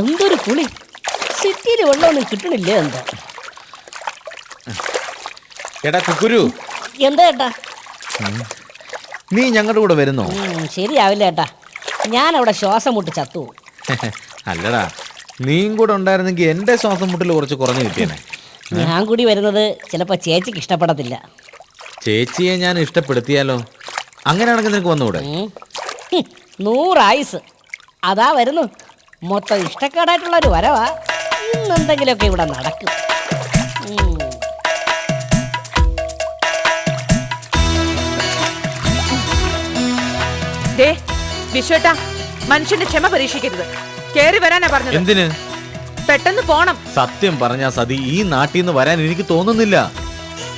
എന്തൊരു കുളി സിറ്റിയിൽ വെള്ളമൊന്നും കിട്ടണില്ല എന്താ? എടാ കുക്കുരു. എന്താ ഏട്ടാ നീ ഞങ്ങളുടെ കൂടെ വരുന്നോ? ശരിയാവില്ല ഏട്ടാ ഞാൻ അവിടെ ശ്വാസം മുട്ടി ചത്തു അല്ലടാ നീയും കൂടെ ഉണ്ടായിരുന്നെങ്കിൽ എന്റെ ശ്വാസം മുട്ടിൽ കുറച്ച് കുറഞ്ഞു കിട്ടിയേനെ. ഞാൻ കൂടി വരുന്നത് ചിലപ്പോ ചേച്ചിക്ക് ഇഷ്ടപ്പെടത്തില്ല. ചേച്ചിയെ ഞാൻ ഇഷ്ടപ്പെടുത്തിയാലോ? അങ്ങനെയാണെങ്കിൽ നിനക്ക്. ഹും, നൂറായുസ് അതാ വരുന്നു. മൊത്തം ഇഷ്ടക്കേടായിട്ടുള്ള ഒരു വരവാ. ഇന്നെന്തെങ്കിലുമൊക്കെ ഇവിടെ നടക്കും. വിശ്വട്ടാ മനുഷ്യന്റെ ക്ഷമ പരീക്ഷിക്കരുത്. കേറി വരാനാ പറഞ്ഞത്. എന്തിന്? പെട്ടെന്ന് പോണം. സത്യം പറഞ്ഞ സതി ഈ നാട്ടിൽ നിന്ന് വരാൻ എനിക്ക് തോന്നുന്നില്ല.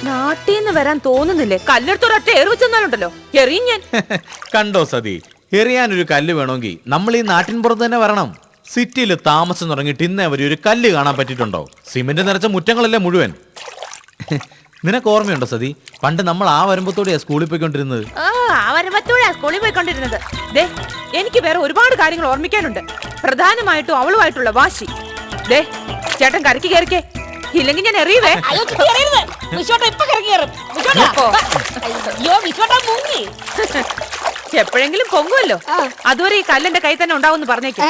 നാട്ടിൽ നിന്ന് വരാൻ തോന്നുന്നില്ലേ? കല്ലെടുത്തൊരൊറ്റ ഏറ് ചെന്നാലുണ്ടല്ലോ. എറിയും ഞാൻ. കണ്ടോ സതി എറിയാനൊരു കല്ല് വേണമെങ്കിൽ നമ്മൾ ഈ നാട്ടിൻ പുറത്ത് തന്നെ വരണം. സിറ്റിയിൽ താമസം തുടങ്ങിയിട്ട് ഇന്നേ വരെ ഒരു കല്ല് കാണാൻ പറ്റിയിട്ടുണ്ടോ സിമെന്റ് നിറച്ച മുറ്റങ്ങളല്ലേ മുഴുവൻ? നിനക്ക് ഓർമ്മയുണ്ടോ സതി? പണ്ട് നമ്മൾ ആ വരുമ്പത്തോടെയാ സ്കൂളിൽ പോയിക്കൊണ്ടിരുന്നത്. ആ സ്കൂളിൽ പോയിക്കൊണ്ടിരുന്നത്. ദേ എനിക്ക് വേറെ ഒരുപാട് കാര്യങ്ങൾ ഓർമ്മിക്കാനുണ്ട്. പ്രധാനമായിട്ടും അവളുമായിട്ടുള്ള വാശി. ദേ ചേട്ടൻ കരക്ക് കയറിക്കേ. ഇല്ലെങ്കിൽ ഞാൻ എറിയുവേ. അയ്യോ, ചിട്ടി എറിയരുത്. വിശ്വട്ടാ ഇപ്പൊ കറങ്ങി കയറും. വിശ്വട്ടാ. അയ്യോ വിശ്വട്ടാ മുങ്ങി എപ്പോഴെങ്കിലും പൊങ്ങുമല്ലോ അതുവരെ ഈ കല്ലെന്റെ കൈ തന്നെ ഉണ്ടാവും പറഞ്ഞേക്കും.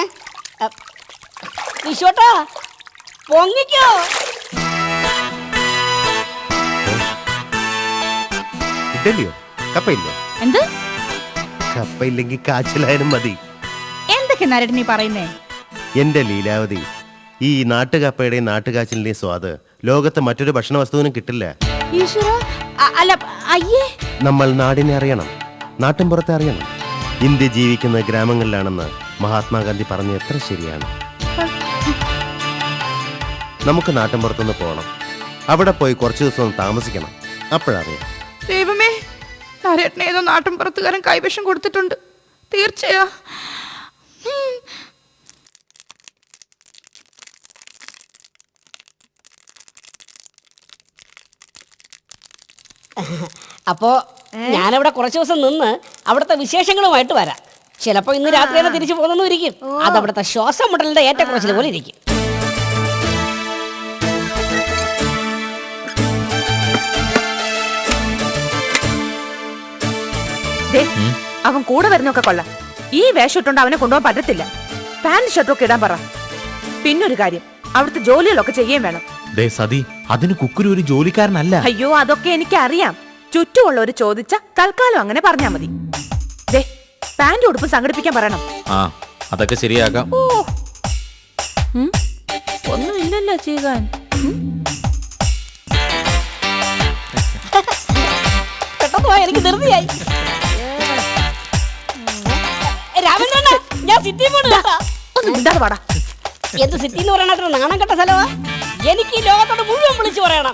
വിശ്വട്ടാ പൊങ്ങിക്കോ. ഇഡലിയോ കപ്പയില്ലേ? എന്ത്? കപ്പയില്ലെങ്കിൽ കാച്ചിലായാലും മതി. എന്തൊക്കെ പറയുന്നേ? എന്റെ ലീലാവതി ഈ നാട്ടുകപ്പയുടെയും നാട്ടുകാച്ചിലിന്റെയും സ്വാദ് ലോകത്തെ മറ്റൊരു ഭക്ഷണ വസ്തുവിനും കിട്ടില്ല അല്ല അയ്യേ. നമ്മൾ നാടിനെ അറിയണം നാട്ടിൻ പുറത്തെ അറിയണം. ഇന്ത്യ ജീവിക്കുന്ന ഗ്രാമങ്ങളിലാണെന്ന് മഹാത്മാഗാന്ധി പറഞ്ഞ എത്ര ശരിയാണ്? നമുക്ക് നാട്ടിൻ പുറത്തുനിന്ന് പോകണം അവിടെ പോയി കുറച്ച് ദിവസം ഒന്ന് താമസിക്കണം. അപ്പോഴറിയാം. ദൈവമേ നരേട്ടനെ ഏതോ നാട്ടിൻ പുറത്തുകാരൻ കൈവശം കൊടുത്തിട്ടുണ്ട്. തീർച്ചയാ അപ്പോ ഞാനവിടെ കുറച്ച് ദിവസം നിന്ന് അവിടുത്തെ വിശേഷങ്ങളുമായിട്ട് വരാം. ചിലപ്പോ ഇന്ന് രാത്രി തന്നെ തിരിച്ചു പോകുന്നു ഇരിക്കും അത് അവിടുത്തെ ശ്വാസം മുട്ടലിന്റെ ഏറ്റക്കുറച്ചിൽ പോലെ ഇരിക്കും. ദേ, അവൻ കൂടെ വരുന്നൊക്കെ കൊള്ളാം. ഈ വേഷം ഇട്ടുകൊണ്ട് അവനെ കൊണ്ടുപോകാൻ പറ്റത്തില്ല. പാന്റ് ഷർട്ടൊക്കെ ഇടാൻ പറ. പിന്നൊരു കാര്യം അവിടുത്തെ ജോലികളൊക്കെ ചെയ്യുകയും വേണം. ദേ സതി അതിന് കുക്കുരു ഒരു ജോലിക്കാരനല്ല. അയ്യോ അതൊക്കെ എനിക്ക് അറിയാം ചുറ്റുമുള്ളവർ ചോദിച്ച തൽക്കാലം അങ്ങനെ പറഞ്ഞാ മതി. ദേ പാന്റ് ഉടുപ്പ് സംഘടിപ്പിക്കാൻ പറയണം. ആ അതൊക്കെ ശരിയാക്കാം. ഓ. ഉം, ഒന്നുമില്ലല്ലോ ചെയ്യാൻ പെട്ടെന്ന് എനിക്ക് ധൃതിയായി. രാമചന്ദ്രണ്ണ ഞാൻ സിറ്റി പോണു കേട്ടോ. ഒന്ന് മിണ്ടാതെ പാടാ. എന്ത് സിറ്റി എന്ന് പറയണ നാണം കെട്ട സ്ഥലമാ എനിക്ക് ഈ ലോകത്തോട് മുഴുവൻ വിളിച്ചു പറയണം.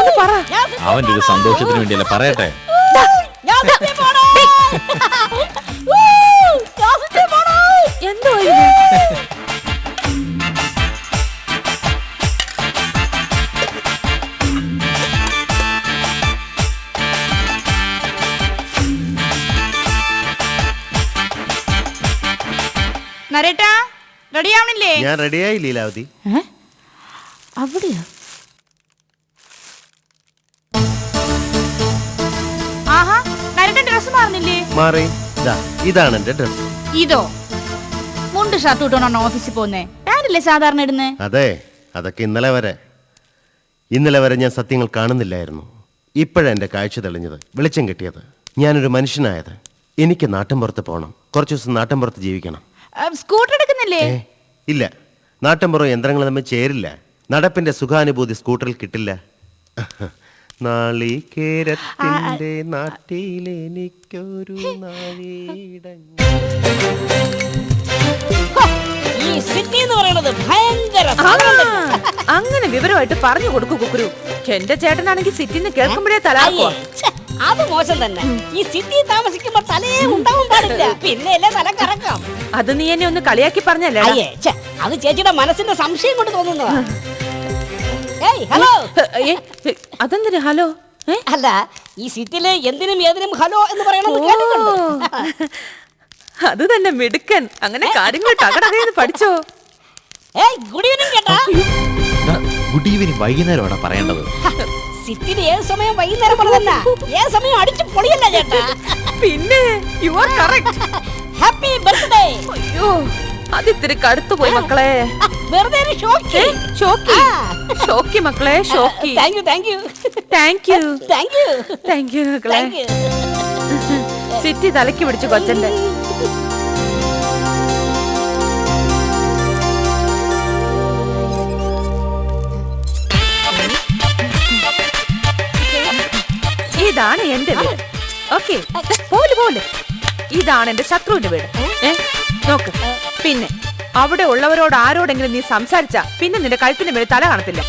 ഒന്ന് പറ. ഞാൻ ഒരു സന്തോഷത്തിന് വേണ്ടിയല്ല പറയട്ടെ? ഞാൻ പോണു. എന്തോ നരേട്ടാ റെഡി ആവണില്ലേ ഞാൻ റെഡിയായി ലീലാവതി. അവിടെയോ? ആഹാ നരേട്ടൻ ഡ്രസ് മാറുന്നില്ലേ? മാറി. ദാ ഇതാണ് എന്റെ ഡ്രസ് ഇതോ? മുണ്ട് ഷർട്ട് ഇട്ടോണ്ടാണ് ഓഫീസിൽ പോകുന്നേ? പാന്റല്ലേ സാധാരണ ഇടുന്നേ? അതെ അതൊക്കെ ഇന്നലെ വരെ. ഇന്നലെ വരെ ഞാൻ സത്യങ്ങൾ കാണുന്നില്ലായിരുന്നു. ഇപ്പോഴാണ് എന്റെ കാഴ്ച തെളിഞ്ഞത് വെളിച്ചം കിട്ടിയത്. ഞാനൊരു മനുഷ്യനായത്. എനിക്ക് നാട്ടിൻ പുറത്ത് പോകണം കുറച്ച് ദിവസം നാട്ടിൻ പുറത്ത് ജീവിക്കണം. സ്കൂട്ടർ എടുക്കുന്നില്ലേ? ഏ ഇല്ല. നാട്ടിൻപുറം യന്ത്രങ്ങൾ തമ്മിൽ ചേരില്ല. നടപ്പിന്റെ സുഖാനുഭൂതി സ്കൂട്ടറിൽ കിട്ടില്ല. നാളികേരത്തിന്റെ നാട്ടിലെനിക്കൊരു നാളിടങ്ങ ഈ സിറ്റി എന്ന് പറയുന്നത് ഭയങ്കര സാധനം തന്നെ. അങ്ങനെ വിവരമായിട്ട് പറഞ്ഞു കൊടുക്കൂ കുക്കുരു. എന്റെ ചേട്ടനാണെങ്കിൽ സിറ്റിന്ന് കേൾക്കുമ്പോഴേ തലാക്കോ അയ്യേ, ഛെ, അത് മോശം തന്നെ. ഈ സിറ്റി താമസിക്കുമ്പോ തലേ ഉണ്ടാവും പാടില്ല. പിന്നെ അല്ലേ തല കറക്കാം? അത് നീ എന്നെ ഒന്ന് കളിയാക്കി പറഞ്ഞല്ലേ അയ്യേ ഛെ, അത് ചേച്ചിയുടെ മനസ്സിന്റെ സംശയം കൊണ്ട് തോന്നുന്നതാ. ഏയ് ഹലോ? അതെന്തിനു ഹലോ? ഏ? അല്ല ഈ സിറ്റിയിൽ എന്തിനും ഏതിനും ഹലോ എന്ന് പറയണമെന്ന് കേട്ടിട്ടുണ്ട്? അത് തന്നെ മിടുക്കൻ. അങ്ങനെ കാര്യങ്ങൾ തകടകയെന്ന് പഠിച്ചോ. ഏയ് ഗുഡ് ഈവനിങ് ഗുഡ് വൈകുന്നേരം അവിടെ പറയേണ്ടത്? സിറ്റിയിൽ ഏത് സമയം വൈകുന്നേരം ഏത് സമയം അടിച്ചു പൊളിയല്ല ചേട്ടാ. പിന്നെ you are correct happy birthday അയ്യോ അത് ഇത്തിരി കടുത്തു പോയി മക്കളെ വെറുതെ ഒരു ഷോക്ക്. ഷോക്കി? ആ. ഷോക്കി മക്കളെ Schottky. Thank you thank you thank you thank you thank you മക്കളെ. താങ്ക് യു സിറ്റി തലക്ക് പിടിച്ചു കൊച്ചന്റെ. ഇതാണ് എന്റെ വീട്. ഓക്കെ പോലെ പോലെ. ഇതാണ് എന്റെ ശത്രുവിന്റെ വീട്. നോക്ക് പിന്നെ അവിടെ ഉള്ളവരോട് ആരോടെങ്കിലും നീ സംസാരിച്ച പിന്നെ നിന്റെ കഴുത്തിന്റെ മേൽ തല കാണത്തില്ല.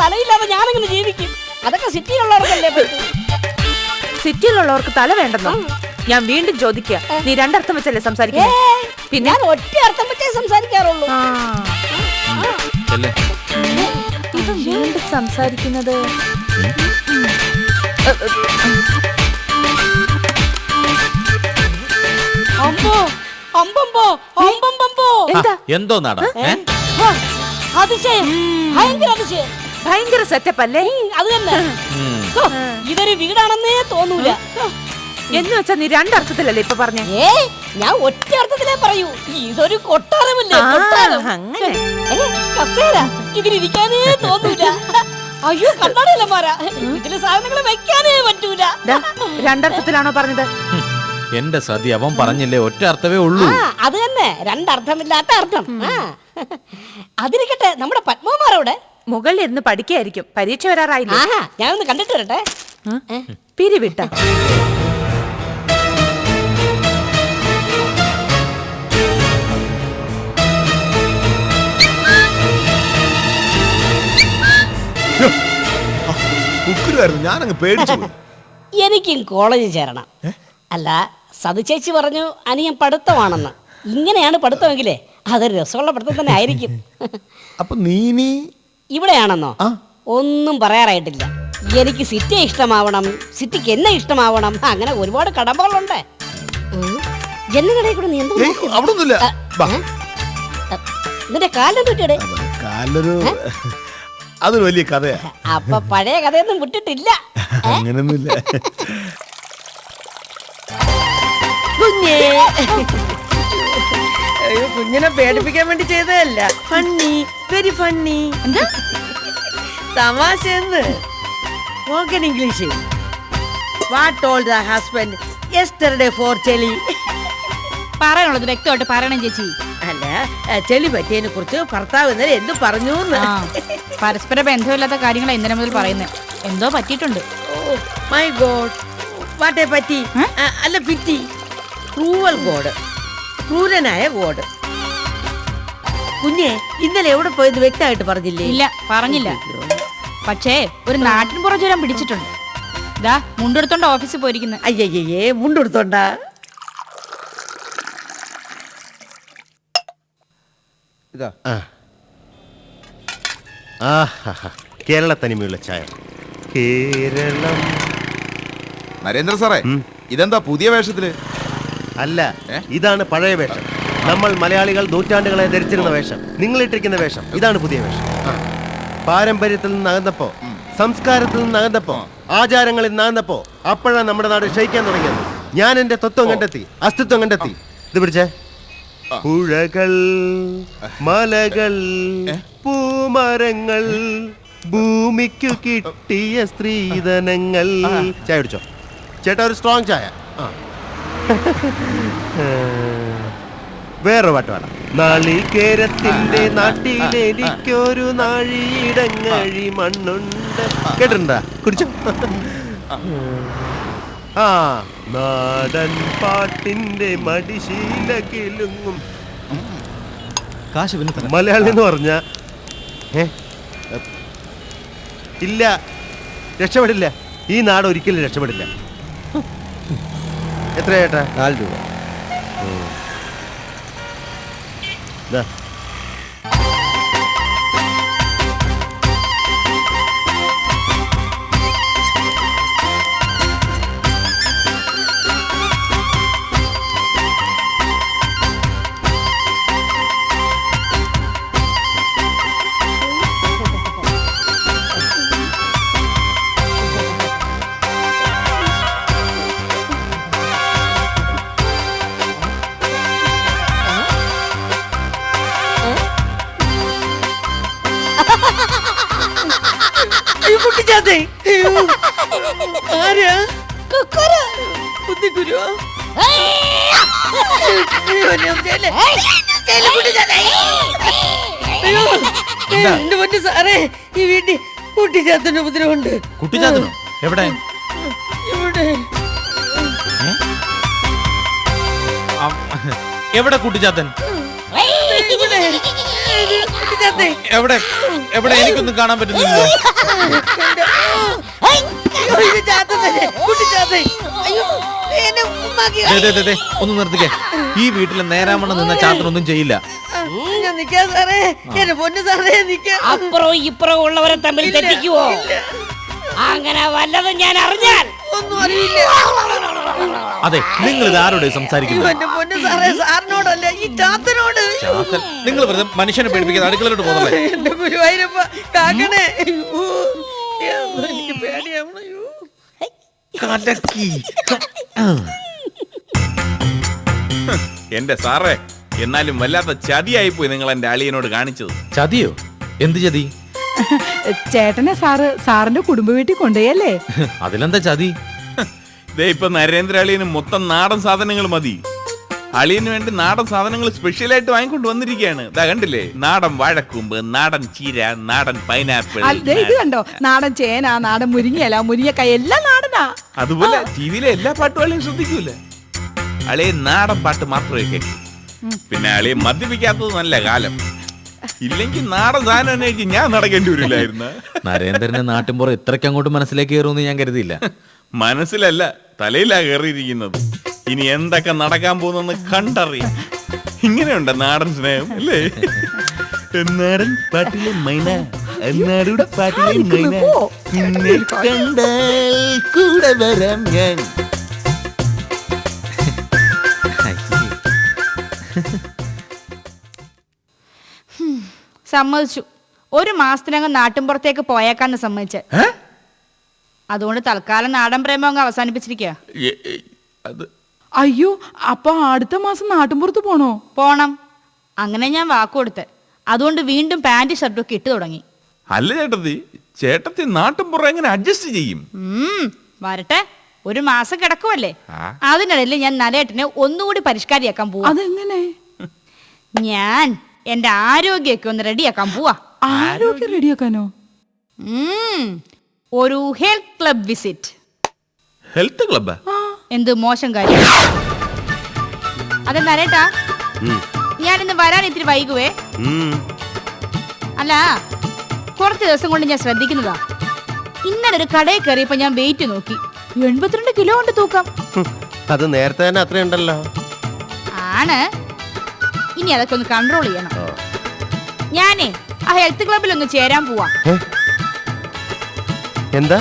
തലയില്ലാതെ ഞാനെങ്ങനെ ജീവിക്കും? അതൊക്കെ സിറ്റിയിലുള്ളവർക്കല്ലേ സിറ്റിയിലുള്ളവർക്ക് തല വേണ്ടെന്നോ? ഞാൻ വീണ്ടും ചോദിക്കുക നീ രണ്ടർത്ഥം വെച്ചല്ലേ സംസാരിക്കുന്നത് ഏയ്, പിന്നെ? ഒറ്റ അർത്ഥം സംസാരിക്കാറുള്ളൂ. വീണ്ടും സംസാരിക്കുന്നത്? എന്താ? നാടാ അതിശയം. ഭയങ്കര അതിശയം. ഭയങ്കര സെറ്റപ്പ് അല്ലേ? അത് തന്നെ. ഇതൊരു വീടാണെന്നേ തോന്നൂല. എന്ന് വെച്ചാ നീ രണ്ടർത്ഥത്തിലല്ലേ ഇപ്പൊ പറഞ്ഞേ? ഏ ഞാൻ ഒറ്റ അർത്ഥത്തിലേ പറയൂ. ഇതൊരു കൊട്ടാരമല്ലേ? അങ്ങനെ. ഏ, കസേര. ഇതിലിരിക്കാനേ തോന്നൂല. അയ്യോ കണ്ണാടല്ലമാരാ ഇതിൽ സാധനങ്ങൾ വെക്കാനേ പറ്റൂല. രണ്ടർത്ഥത്തിലാണോ പറഞ്ഞത്. എന്റെ സതി അവൻ പറഞ്ഞില്ലേ ഒറ്റ അർത്ഥമേ ഉള്ളൂ. ആ അത് തന്നെ. രണ്ടർത്ഥമില്ലാത്ത അർത്ഥം. ആ. അതിരിക്കട്ടെ നമ്മുടെ പത്മകുമാറവിടെ മുകളിൽ ഇരുന്ന് പഠിക്കായിരിക്കും. പരീക്ഷ വരാറായില്ലേ? ആഹാ ഞാനൊന്ന് കണ്ടിട്ട് വരട്ടെ? പിരിവിട്ട. കുക്കുരുമായിരുന്നു ഞാനങ്ങ് പേടിച്ചു പോയി. എനിക്കും കോളേജിൽ ചേരണം. അല്ല സതിചേച്ചി പറഞ്ഞു അനിയൻ പഠിത്തമാണെന്ന്. ഇങ്ങനെയാണ് പഠിത്തമെങ്കിലേ അതൊരു രസമുള്ള പഠിത്തം തന്നെ ആയിരിക്കും. അപ്പൊ നീ നീ ഇവിടെയാണെന്നോ? ഒന്നും പറയാറായിട്ടില്ല. എനിക്ക് സിറ്റി ഇഷ്ടമാവണം സിറ്റിക്ക് എന്നെ ഇഷ്ടമാവണം അങ്ങനെ ഒരുപാട് കടമ്പകളുണ്ട്. കൂടെ നീ എന്താ. നിന്റെ കാലിനെ അപ്പൊ കാലൊരു അതൊരു വലിയ കഥയാ. അപ്പൊ പഴയ കഥയൊന്നും വിട്ടിട്ടില്ല. അങ്ങനൊന്നുമില്ല. കുഞ്ഞേ. കുഞ്ഞിനെ പേടിപ്പിക്കാൻ വേണ്ടി ചെയ്തതല്ല. ഫണ്ണി വെരി ഫണ്ണി തമാശ എന്ന് okay English what all the husband yesterday for ചെലി പറയാനുള്ളത് വ്യക്തമായിട്ട് പറയണം ചേച്ചി. അല്ല ചെലി ചെളി പറ്റിയതിനെ കുറിച്ച് ഭർത്താവ് ഇന്നലെ എന്ത് പറഞ്ഞു പരസ്പര ബന്ധമില്ലാത്ത കാര്യങ്ങളാണ് ഇന്നലെ മുതൽ പറയുന്നത് എന്തോ പറ്റിയിട്ടുണ്ട്. മൈ ഗോഡ് വാട്ടേ പറ്റി? അല്ല പിറ്റി ക്രൂവൽ ഗോഡ് ക്രൂരനായ ഗോഡ് കുഞ്ഞെ ഇന്നലെ എവിടെ പോയെന്ന് വ്യക്തമായിട്ട് പറഞ്ഞില്ലേ? ഇല്ല പറഞ്ഞില്ല. പക്ഷേ ഒരു നാട്ടിൻ പുറചുരം പിടിച്ചിട്ടുണ്ട്. ദാ മുണ്ടെടുത്തോണ്ട് ഓഫീസിൽ പോയിരിക്കുന്നത് അയ്യയ്യേ മുണ്ടെടുത്തോണ്ട? ആ. ആഹാ കേരള തനിമയുള്ള ചായ. കേരളം. നരേന്ദ്ര സാറേ ഇതെന്താ പുതിയ വേഷത്തിൽ? അല്ല ഇതാണ് പഴയ വേഷം. നമ്മൾ മലയാളികൾ നൂറ്റാണ്ടുകളെ ധരിച്ചിരുന്ന വേഷം. നിങ്ങൾ ഇട്ടിരിക്കുന്ന വേഷം. ഇതാണ് പുതിയ വേഷം. പാരമ്പര്യത്തിൽ നിന്ന് അകന്നപ്പോ സംസ്കാരത്തിൽ നിന്ന് അകന്നപ്പോ ആചാരങ്ങളിൽ നിന്ന് അകന്നപ്പോ അപ്പോഴാണ് നമ്മുടെ നാട് ക്ഷയിക്കാൻ തുടങ്ങിയത്. ഞാൻ എന്റെ തത്വം കണ്ടെത്തി അസ്തിത്വം കണ്ടെത്തി. ഇത് പിടിച്ചേ. പുഴകൾ മലകൾ പൂമരങ്ങൾ ഭൂമിക്കു കിട്ടിയ സ്ത്രീധനങ്ങൾ. ചായ പിടിച്ചോ ചേട്ടാ ഒരു സ്ട്രോങ് ചായ. ആ. വേറെ പാട്ട് വേണം നാളികേരത്തിന്റെ നാട്ടിലെനിക്കൊരു നാഴിയിടങ്ങഴി മണ്ണുണ്ട്. കേട്ടിട്ടുണ്ടാ? കുടിച്ചോ. ആ. നാടൻ പാട്ടിന്റെ മടിശീല കിലുങ്ങും. കാശ് പിന്നെ തരാം. മലയാളി എന്ന് പറഞ്ഞ? ഏ? ഇല്ല. രക്ഷപ്പെടില്ല. ഈ നാട് ഒരിക്കലും രക്ഷപ്പെടില്ല. എത്ര ചേട്ടാ നാല് രൂപ. ദാ. അയ്യോ. ആരാ? കുട്ടിച്ചാത്തേ. അയ്യോ. എന്റെ പൊന്നു സാറേ ഈ വീട്ടിൽ കുട്ടിച്ചാത്തന്റെ ഉപദ്രവമുണ്ട്. കുട്ടിച്ചാത്തനോ? എവിടെ? ഇവിടെ ആ, എവിടെ കുട്ടിച്ചാത്തൻ? ഇത് എവിടെ? എവിടെ? എനിക്കൊന്നും കാണാൻ പറ്റുന്നില്ലല്ലോ. ദേ, ദേ, ദേ, ദേ, ഒന്ന് നിർത്തിക്കേ. ഈ വീട്ടിലെ നേരാമണ്ണം നിന്ന ചാത്തനൊന്നും ചെയ്യില്ല. ഞാൻ നിക്കാം സാറേ. എന്റെ പൊന്നു സാറേ നിക്കാം അപ്പുറവും ഇപ്പുറവും ഉള്ളവരെ തമ്മിൽ തെറ്റിക്കുവോ? അങ്ങനെ വല്ലതും ഞാൻ അറിഞ്ഞാൽ ഒന്നും അറിയില്ല. അതെ നിങ്ങൾ ഇത് ആരോടെ സംസാരിക്കുന്നത്? എന്റെ പൊന്നു സാറേ സാറിനോടല്ല? ഈ ചാത്തനോട്? ചാത്തൻ. നിങ്ങൾ വെറുതെ മനുഷ്യനെ പേടിപ്പിക്കുന്ന അടുക്കളയിലോട്ട് പോകുന്നല്ലേ എന്റെ ഗുരുവായൂരപ്പ കാക്കണേ അയ്യോ അയ്യോ, എനിക്ക് പേടിയാവണം അയ്യോ കലക്കി. എന്റെ സാറേ എന്നാലും വല്ലാത്ത ചതിയായി പോയി നിങ്ങൾ എന്റെ അളിയനോട് കാണിച്ചത്. ചതിയോ? എന്ത് ചതി? ചേട്ടനെ സാറ് സാറിന്റെ കുടുംബ വീട്ടിൽ കൊണ്ടുപോയല്ലേ? അതിലെന്താ ചതി? ദേ ഇപ്പൊ നരേന്ദ്ര അളിയന് മൊത്തം നാടൻ സാധനങ്ങൾ മതി. അളിയന് വേണ്ടി നാടൻ സാധനങ്ങൾ സ്പെഷ്യലായിട്ട് വാങ്ങിക്കൊണ്ട് വന്നിരിക്കുകയാണ്. ഇതാ കണ്ടില്ലേ? നാടൻ വാഴക്കൂമ്പ് നാടൻ ചീര നാടൻ പൈനാപ്പിൾ ഇത് കണ്ടോ? നാടൻ ചേന നാടൻ മുരിങ്ങയില മുരിങ്ങക്കായ എല്ലാം നാടനാ. അതുപോലെ ടിവിയിലെ എല്ലാ പാട്ടുകളെയും ശ്രദ്ധിക്കൂല അളിയൻ നാടൻ പാട്ട് മാത്രമേ കേൾക്കൂ പിന്നെ അളിയൻ മദ്യപിക്കാത്തത് നല്ല കാലം. ഇല്ലെങ്കിൽ നാടൻ സാധനം ഞാൻ നടക്കേണ്ടി വരില്ലായിരുന്നു? നരേന്ദ്രന്റെ നാട്ടിൻപുറം ഇത്രയ്ക്ക് അങ്ങോട്ട് മനസ്സിലേക്ക് കയറുമെന്ന് ഞാൻ കരുതിയില്ല. മനസ്സിലല്ല തലയിലാ കയറിയിരിക്കുന്നത്. ഇനി എന്തൊക്കെ നടക്കാൻ പോകുന്നെന്ന് കണ്ടറിയാം. ഇങ്ങനെയുണ്ട് നാടൻ സ്നേഹം അല്ലേ? നാടൻ പാട്ടിലെ മൈന എന്നാടൂടെ പാട്ടിലെ മൈന. നിന്നെ കണ്ടാൽ കൂടെ വരാം ഞാൻ. സമ്മതിച്ചു. ഒരു മാസത്തിനകം നാട്ടിൻപുറത്തേക്ക് പോയേക്കാന്ന് സമ്മതിച്ച്. അതുകൊണ്ട് തൽക്കാലം നാടൻ പ്രേമം അങ്ങ് അവസാനിപ്പിച്ചിരിക്കുക അത് അയ്യോ അപ്പൊ അടുത്ത മാസം നാട്ടിൻപുറത്ത് പോണോ? പോണം. അങ്ങനെ ഞാൻ വാക്ക് കൊടുത്ത്. അതുകൊണ്ട് വീണ്ടും പാന്റ് ഷർട്ടും ഒക്കെ ഇട്ട് തുടങ്ങി. അല്ല ചേട്ടത്തി ചേട്ടത്തി നാട്ടിൻപുറം എങ്ങനെ അഡ്ജസ്റ്റ് ചെയ്യും? ഉം, വരട്ടെ. ഒരു മാസം കിടക്കുമല്ലേ. അതിനിടയിൽ ഞാൻ നലേട്ടനെ ഒന്നുകൂടി പരിഷ്കാരിയാക്കാൻ പോവാ. അതെങ്ങനെ? ഞാൻ എന്റെ ആരോഗ്യമൊക്കെ ഒന്ന് റെഡിയാക്കാൻ പോവാ. ആരോഗ്യം റെഡിയാക്കാനോ ഉം, ഒരു health club visit health club എന്ത് മോശം കാര്യം? അതെന്താ അറിയട്ടാ ഞാൻ ഞാനിന്ന് വരാൻ ഇത്തിരി വൈകുവേ. അല്ല കുറച്ച് ദിവസം കൊണ്ട് ഞാൻ ശ്രദ്ധിക്കുന്നതാ. ഇന്നലെ ഒരു കടയിൽ കയറിയപ്പോ ഞാൻ വെയിറ്റ് നോക്കി. എൺപത്തിരണ്ട് കിലോ ഉണ്ട് തൂക്കം. അത് നേരത്തെ തന്നെ അത്ര ഉണ്ടല്ലോ. ആണ്. ഇനി അതൊക്കെ ഒന്ന് കൺട്രോൾ ചെയ്യണം. ഞാനേ ആ ഹെൽത്ത് ക്ലബിൽ ഒന്ന് ചേരാൻ പോവാ? എന്താ?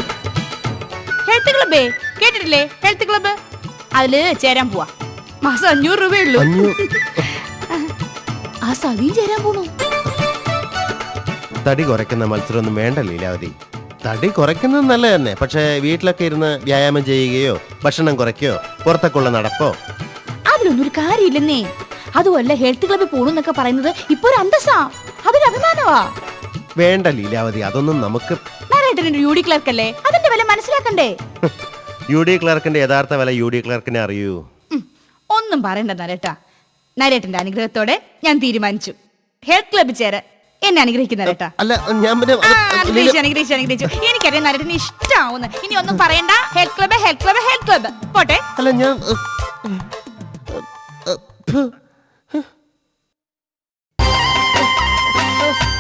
ഹെൽത്ത് ക്ലബേ കേട്ടിട്ടില്ലേ? ഹെൽത്ത് ക്ലബ് അതിൽ ചേരാൻ പോവാ. മാസം അഞ്ഞൂറ് ഉള്ളൂ. ആ സതിയും ചേരാൻ പോണു. തടി കുറയ്ക്കുന്ന മത്സരമൊന്നും വേണ്ട ലീലാവതി. തടി കുറയ്ക്കുന്നത് നല്ല തന്നെ പക്ഷേ വീട്ടിലൊക്കെ ഇരുന്ന് വ്യായാമം ചെയ്യുകയോ ഭക്ഷണം കുറയ്ക്കോ പുറത്തേക്കുള്ള നടപ്പോ? അതിലൊന്നും ഒരു കാര്യമില്ലെന്നേ. അതുമല്ല ഹെൽത്ത് ക്ലബ്ബിൽ പോണെന്നൊക്കെ പറയുന്നത് ഇപ്പൊ ഒരു അന്തസ്സാ. അതൊരു അഭിമാനമാ വേണ്ട ലീലാവതി. അതൊന്നും നമുക്ക് നാരായട്ടൻ യു ഡി ക്ലർക്ക് അല്ലേ? അതിന്റെ വില മനസ്സിലാക്കണ്ടേ? യു ഡി ക്ലർക്കിന്റെ യഥാർത്ഥ വില യു ഡി ക്ലർക്കിനെ അറിയൂ. ഒന്നും പറയണ്ട നരേട്ടാ. നരേട്ടന്റെ അനുഗ്രഹത്തോടെ ഞാൻ തീരുമാനിച്ചു. ഹെൽത്ത് ക്ലബ്ബിൽ ചേരാൻ എന്നെ അനുഗ്രഹിക്കുന്ന നരേട്ടാ. അല്ല ഞാൻ പിന്നെ അനുഗ്രഹിച്ചു അനുഗ്രഹിച്ചു അനുഗ്രഹിച്ചു. എനിക്കറിയാം നരേട്ടന് ഇഷ്ടാവുന്നു ഇനി ഒന്നും പറയണ്ട. Health club health club health club. പോട്ടെ. അല്ല ഞാൻ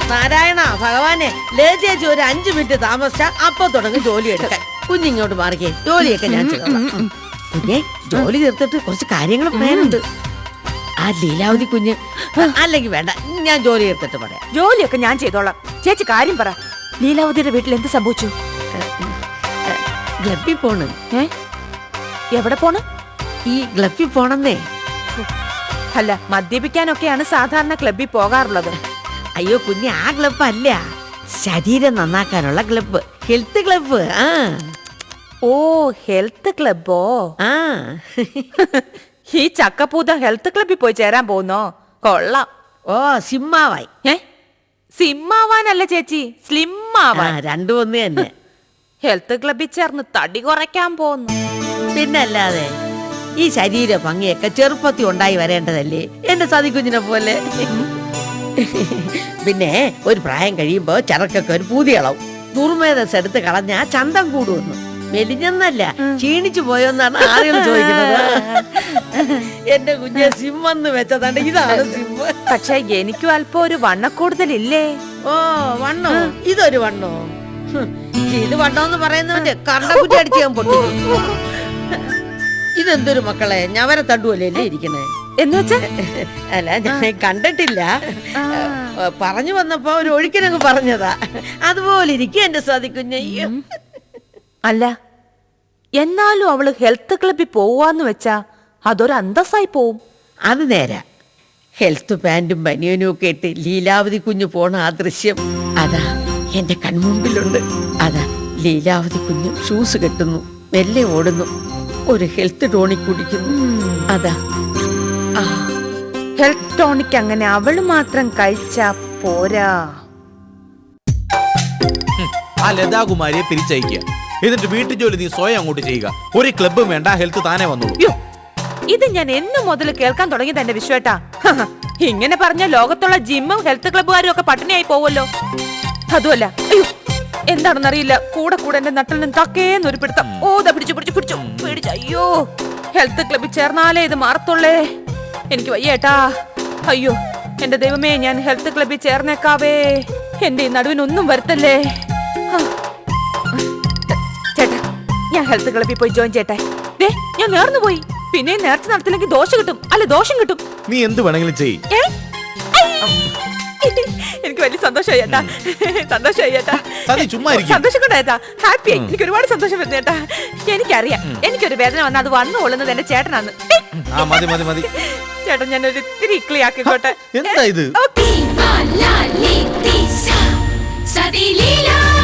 നാരായണ ഭഗവാനെ ലേജേജ് ഒരു അഞ്ചു മിനിറ്റ് താമസിച്ച അപ്പൊ തുടങ്ങും ജോലി എടുക്കാൻ കുഞ്ഞിങ്ങോട്ട് മാറിക്കേ ജോലിയൊക്കെ ഞാൻ കുഞ്ഞെ ജോലി തീർത്തിട്ട് കുറച്ച് കാര്യങ്ങൾ പറയാനുണ്ട് ആ ലീലാവതി കുഞ്ഞ് അല്ലെങ്കിൽ വേണ്ട ഞാൻ ജോലി തീർത്തിട്ട് പറയാം. ജോലിയൊക്കെ ഞാൻ ചെയ്തോളാം. ചേച്ചി കാര്യം പറ. ലീലാവതിയുടെ വീട്ടിൽ എന്ത് സംഭവിച്ചു? ഗ്ലബിൽ പോണ്. ഏ? എവിടെ പോണ്? ഈ ഗ്ലബിൽ പോണെന്നേ. അല്ല മദ്യപിക്കാനൊക്കെയാണ് സാധാരണ ക്ലബ്ബിൽ പോകാറുള്ളത്. അയ്യോ കുഞ്ഞി ആ ക്ലബ് അല്ല. ശരീരം നന്നാക്കാനുള്ള ക്ലബ്ബ് ഹെൽത്ത് ക്ലബ്ബ് ആ. ഓ ഹെൽത്ത് ക്ലബോ ആ. ഈ ചക്കപ്പൂത ഹെൽത്ത് ക്ലബിൽ പോയി ചേരാൻ പോകുന്നോ കൊള്ളാം. ഓ സിമ്മാവായി ഏ? സിമ്മാവാനല്ല ചേച്ചി സ്ലിം ആ ആവാൻ രണ്ടും ഒന്ന് തന്നെ. ഹെൽത്ത് ക്ലബിൽ ചേർന്ന് തടി കുറയ്ക്കാൻ പോകുന്നു പിന്നല്ലാതെ ഈ ശരീര ഭംഗിയൊക്കെ ചെറുപ്പത്തി ഉണ്ടായി വരേണ്ടതല്ലേ? എന്റെ സതികുഞ്ഞിനെ പോലെ. പിന്നെ ഒരു പ്രായം കഴിയുമ്പോ ചരക്കൊക്കെ ഒരു പൂതിയളവും ദുർമേധസ് എടുത്ത് കളഞ്ഞ ചന്തം കൂടുമെന്ന് മെലിഞ്ഞെന്നല്ല ക്ഷീണിച്ചു പോയോന്നാണ് ആളുകൾ ചോദിക്കുന്നത്. എന്റെ കുഞ്ഞ സിംഹന്ന് വെച്ചതാണ് ഇതാണ് സിംഹം. പക്ഷെ എനിക്കും അല്പം ഒരു വണ്ണക്കൂടുതലില്ലേ? ഓ വണ്ണോ? ഇതൊരു വണ്ണോ? ഇത് വണ്ണോന്ന് പറയുന്നവന്റെ കണ്ടകുറ്റി അടിച്ച് ഞാൻ പൊട്ടു ഇതെന്തൊരു മക്കളെ? ഞവരെ തണ്ടുവല്ലേ ഇരിക്കണേ? അല്ല ഞാൻ കണ്ടിട്ടില്ല. പറഞ്ഞു വന്നപ്പോ ഒരു ഒഴുക്കിനങ്ങ് പറഞ്ഞതാ. അതുപോലെ ഇരിക്കും എന്റെ സാധിക്കുഞ്ഞ അല്ല എന്നാലും അവൾ ഹെൽത്ത് ക്ലബിൽ പോവാന്ന് വെച്ചാ അതൊരു അന്തസ്സായി പോവും. അത് നേരാ. ഹെൽത്ത് പാന്റും ബനിയനും ഒക്കെ ഇട്ട് ലീലാവതി കുഞ്ഞു പോണ ആ ദൃശ്യം. അതാ എന്റെ കൺമുമ്പിലുണ്ട്. അതാ ലീലാവതി കുഞ്ഞ് ഷൂസ് കെട്ടുന്നു മെല്ലെ ഓടുന്നു. ഒരു ഹെൽത്ത് ടോണി കുടിക്കുന്നു. അതാ ഹെൽത്ത് ടോണിക് അങ്ങനെ അവൾ മാത്രം കഴിച്ചാ പോരാ. ആ ലതാകുമാരിയെ പിരിച്ചയക്കുക. എന്നിട്ട് വീട്ടു ജോലി നീ സ്വയം അങ്ങോട്ട് ചെയ്യുക. ഒരു ക്ലബ്ബും വേണ്ട ഹെൽത്ത് താനെ വന്നോളൂ. ഇത് ഞാൻ എന്നു മുതൽ കേൾക്കാൻ തുടങ്ങിയത് എന്റെ വിശ്വേട്ടാ. ഇങ്ങനെ പറഞ്ഞ ലോകത്തുള്ള ജിമ്മും ഹെൽത്ത് ക്ലബ്ബുകാരും ഒക്കെ പട്ടിണിയായി പോവല്ലോ അതുമല്ല അയ്യോ എന്താണെന്നറിയില്ല കൂടെ കൂടെ എന്റെ നട്ടിൽ നിന്ന് തക്കേന്നൊരു പിടുത്തം ഓ ദ പിടിച്ചു പിടിച്ചു പിടിച്ചു. പിടിച്ചു അയ്യോ ഹെൽത്ത് ക്ലബ്ബിൽ ചേർന്നാലേ ഇത് മാറത്തുള്ളേ. എനിക്ക് വയ്യേട്ടാ അയ്യോ എന്റെ ദൈവമേ ഞാൻ ഹെൽത്ത് ക്ലബിൽ ചേർന്നേക്കാവേ. എന്റെ ഈ നടുവിനൊന്നും വരുത്തല്ലേ. ചേട്ടാ ഞാൻ ഹെൽത്ത് ക്ലബിൽ പോയി ജോയിൻ ചെയ്യട്ടെ. ദേ ഞാൻ നേർന്നു പോയി. പിന്നെ നേർച്ച നടത്തില്ലെങ്കിൽ ദോഷം കിട്ടും അല്ല ദോഷം കിട്ടും. നീ എന്ത് വേണമെങ്കിലും ചെയ്യ്! എനിക്ക് വലിയ സന്തോഷമായി ഏട്ടാ. സന്തോഷമായി ഏട്ടാ. സതി, ചുമ്മാ ഇരിക്ക്. സന്തോഷം കൊണ്ടാ ഹാപ്പി എനിക്ക് ഒരുപാട് സന്തോഷം വരുന്നു ഏട്ടാ. എനിക്കറിയാം. എനിക്കൊരു വേദന വന്നാൽ അത് വന്നു കൊള്ളുന്നത് എന്റെ ചേട്ടനാന്ന്. ആ മതി മതി മതി. ചേട്ടൻ ഞാൻ ഒരു ഇത്തിരി ഇക്ലി ആക്കിക്കോട്ടെ എന്താ ഇത്? ഓക്കേ. Viva la